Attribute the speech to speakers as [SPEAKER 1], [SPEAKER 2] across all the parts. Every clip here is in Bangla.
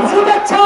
[SPEAKER 1] গোলাপ শুভেচ্ছা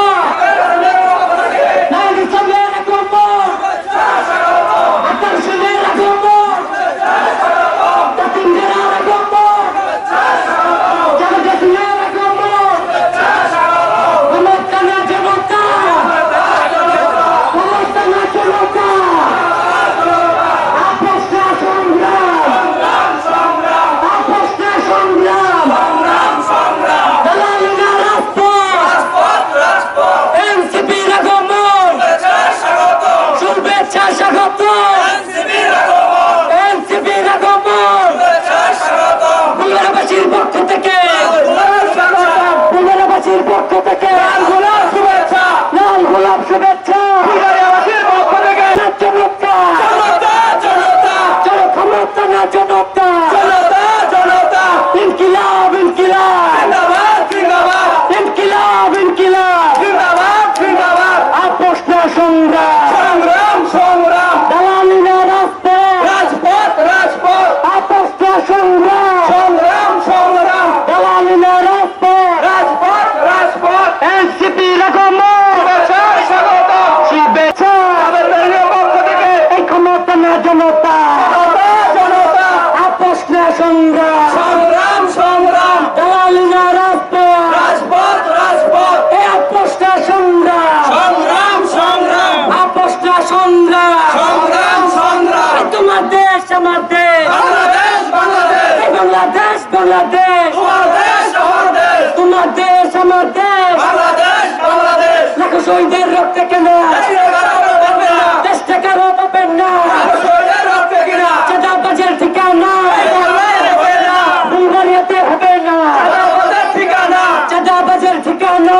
[SPEAKER 1] বাংলাদেশ। তোমার দেশ আমার দেশ। লাখো শহীদের রক্তে কেনা। দেশ টাকারও পাবেন না। চাঁদাবাজের ঠিকানা। বুলগারিয়াতে হবে না। চাঁদাবাজের ঠিকানা।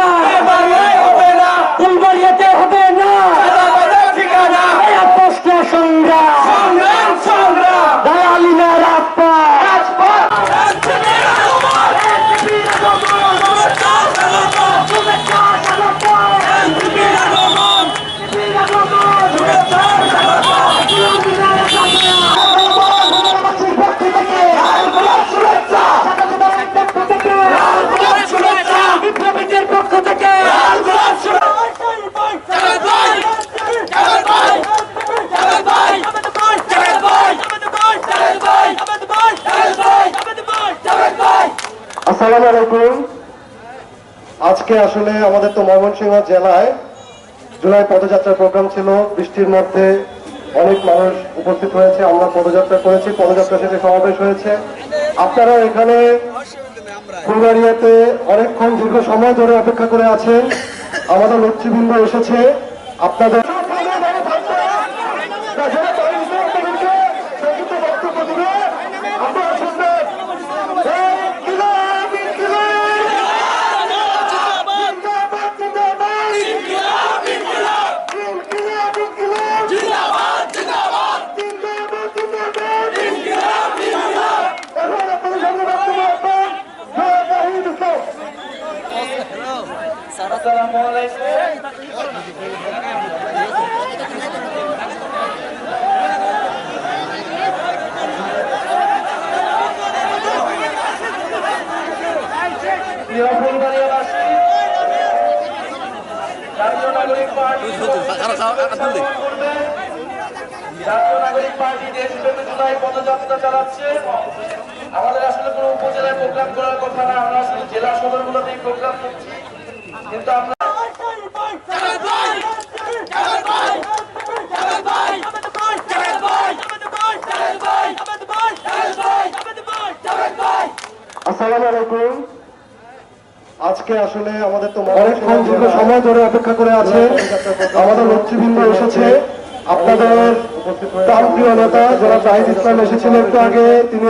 [SPEAKER 2] আসসালামু আলাইকুম। আজকে আসলে আমাদের তো ময়মনসিংহ জেলায় জুলাই পদযাত্রার প্রোগ্রাম ছিল। বৃষ্টির মধ্যে অনেক মানুষ উপস্থিত হয়েছে। আমরা পদযাত্রা করেছি। পদযাত্রা শেষে সমাবেশ হয়েছে। আপনারা এখানে ফুলবাড়িয়াতে অনেকক্ষণ দীর্ঘ সময় ধরে অপেক্ষা করে আছেন। আমাদের নেতৃবৃন্দ এসেছে। আপনাদের
[SPEAKER 3] পার্টি করবে। জাতীয় নাগরিক পার্টি দেশব্যাপী জুলাই পদযাত্রা চালাচ্ছে। আমাদের আসলে কোনো উপজেলায় প্রোগ্রাম করার কথা না আমরা আসলে জেলা সদরগুলোতেই প্রোগ্রাম করছি। কিন্তু আমরা
[SPEAKER 2] আসসালামু আলাইকুম। আজকে আসলে আমাদের তো অনেকক্ষণ দীর্ঘ সময় ধরে অপেক্ষা করে আছে। আমাদের নেতৃবৃন্দ এসেছে। আপনাদের প্রান্তীয় নেতা যারা জাহিদ ইসলাম এসেছিলেন একটু আগে। তিনি